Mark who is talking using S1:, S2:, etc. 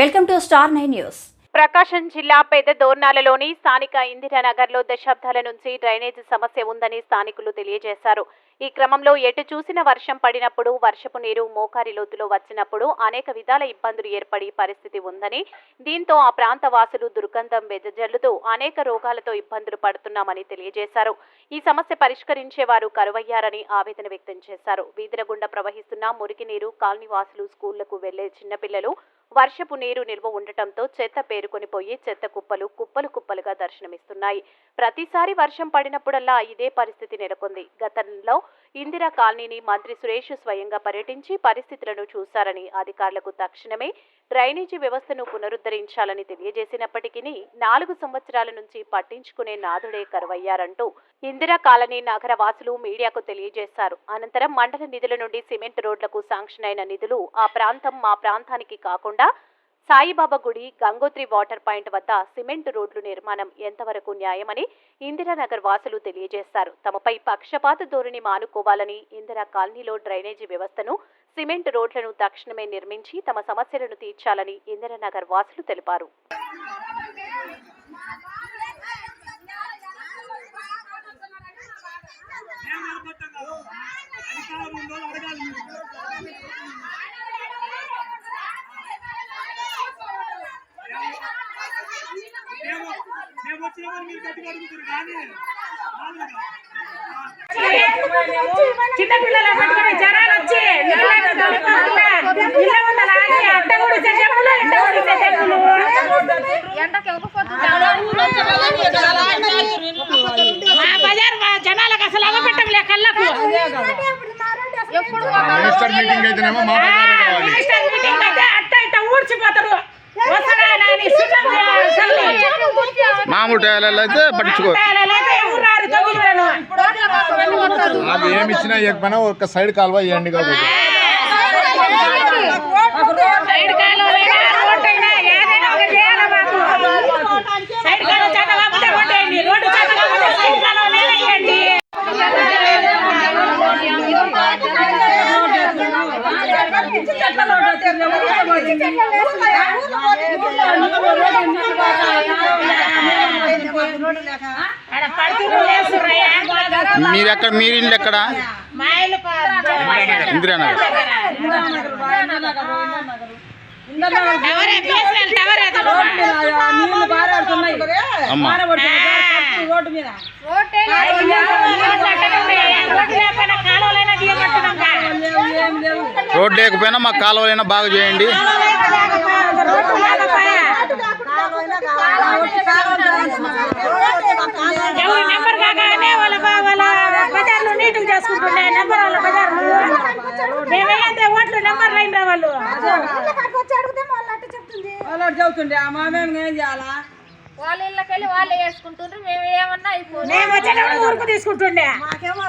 S1: Welcome to star nine news.
S2: Prakasam జిల్లా పెద్ద దోర్నాలలోని స్థానిక ఇందిరానగర్లో దశాబ్దాల నుంచి డ్రైనేజ్ సమస్య ఉందని స్థానికులు తెలియజేశారు. ఈ క్రమంలో ఎటు చూసిన వర్షం పడినప్పుడు వర్షపు నీరు మోకారి లోతులో వచ్చినప్పుడు అనేక విధాల ఇబ్బందులు ఏర్పడి పరిస్థితి ఉందని దీంతో ఆ ప్రాంత వాసులు దుర్గంధం వెదజల్లుతూ అనేక రోగాలతో ఇబ్బందులు పడుతున్నామని తెలియజేశారు. ఈ సమస్య పరిష్కరించే వారు కరువయ్యారని ఆవేదన వ్యక్తం చేశారు. వీధుల గుండా ప్రవహిస్తున్న మురికి నీరు కాలనీ వాసులు స్కూళ్ళకు వెళ్ళే చిన్నపిల్లలు వర్షపు నీరు నిల్వ ఉండటంతో చెత్త పేరుకొని పోయి చెత్త కుప్పలు కుప్పలు కుప్పలుగా దర్శనమిస్తున్నాయి. ప్రతిసారి వర్షం పడినప్పుడల్లా ఇదే పరిస్థితి నెలకొంది. గతంలో ఇందిరా కాలనీని మంత్రి సురేష్ స్వయంగా పర్యటించి పరిస్థితులను చూశారని అధికారులకు తక్షణమే డ్రైనేజీ వ్యవస్థను పునరుద్ధరించాలని తెలియజేసినప్పటికీ నాలుగు సంవత్సరాల నుంచి పట్టించుకునే నాదుడే కరువయ్యారంటూ ఇందిరా కాలనీ నగర వాసులు మీడియాకు తెలియజేశారు. అనంతరం మండల నిధుల నుండి సిమెంట్ రోడ్లకు శాంక్షన్ అయిన నిధులు ఆ ప్రాంతం మా ప్రాంతానికి కాకుండా సాయిబాబా గుడి గంగోత్రి వాటర్ పాయింట్ వద్ద సిమెంట్ రోడ్లు నిర్మాణం ఎంతవరకు న్యాయమని ఇందిరానగర్ వాసులు తెలియజేశారు. తమపై పక్షపాత ధోరణి మానుకోవాలని ఇందిరా కాలనీలో డ్రైనేజీ వ్యవస్థను సిమెంట్ రోడ్లను తక్షణమే నిర్మించి తమ సమస్యలను తీర్చాలని ఇందిరానగర్ వాసులు తెలిపారు.
S3: చిన్నపిల్లలు పట్టుకొని జనాలు వచ్చి అట్ట గుడిసే చెప్పులు గుడిసే చెప్పులు మా బజార్ జనాలకు అసలు అవ్వపెట్టంలే కళ్ళకు.
S4: మినిస్టర్ మీటింగ్ అయితేనేమో మా బజారే కావాలి.
S3: మినిస్టర్ మీటింగ్ అయితే అట్ట ఇట్ట ఊడ్చిపోతారు. చల్లి.
S4: మామూలు టైర్లలో అయితే పట్టించుకో. అది ఏమి ఇచ్చినా ఇవ్వకపోయినా ఒక సైడ్ కాలువ ఇవ్వండి కాబట్టి
S3: సైడ్ కాలువలైనా, రోడ్డైనా, ఏదైనా ఒకటి చేయాలి మాకు. సైడ్ కాలువ చేత కాకపోతే రోడ్డేయండి. రోడ్డు చేత కాకపోతే సైడ్ కాలువలైనా వేయండి. ఆడ పడుతురు లేస్తుర్రయ్యా.
S4: మీరు ఎక్కడ మీరు ఇల్లు ఎక్కడ
S3: మా
S4: ఇందిరానగర్
S3: టవరే,
S5: రోడ్డు మీద
S3: రోడ్డు లేకపోయినా కాలువలైనా తీయమంటున్నాం కా.
S5: ఏం లేవు
S4: రోడ్డు లేకపోయినా మా కాలువలైనా బాగా చేయండి.
S3: నెంబర్ కాగానే వాళ్ళ బజార్లు నెంబర్ ఓట్లు లైన్
S5: మామేం ఏం చేయాలా?
S6: వాళ్ళ ఇళ్ళకెళ్ళి వాళ్ళే వేసుకుంటుండ్రు మేము ఏమన్నా అయిపోయింది
S3: మేము వచ్చేటప్పుడు ఊరుకు తీసుకుంటుండే.
S5: మాకేమో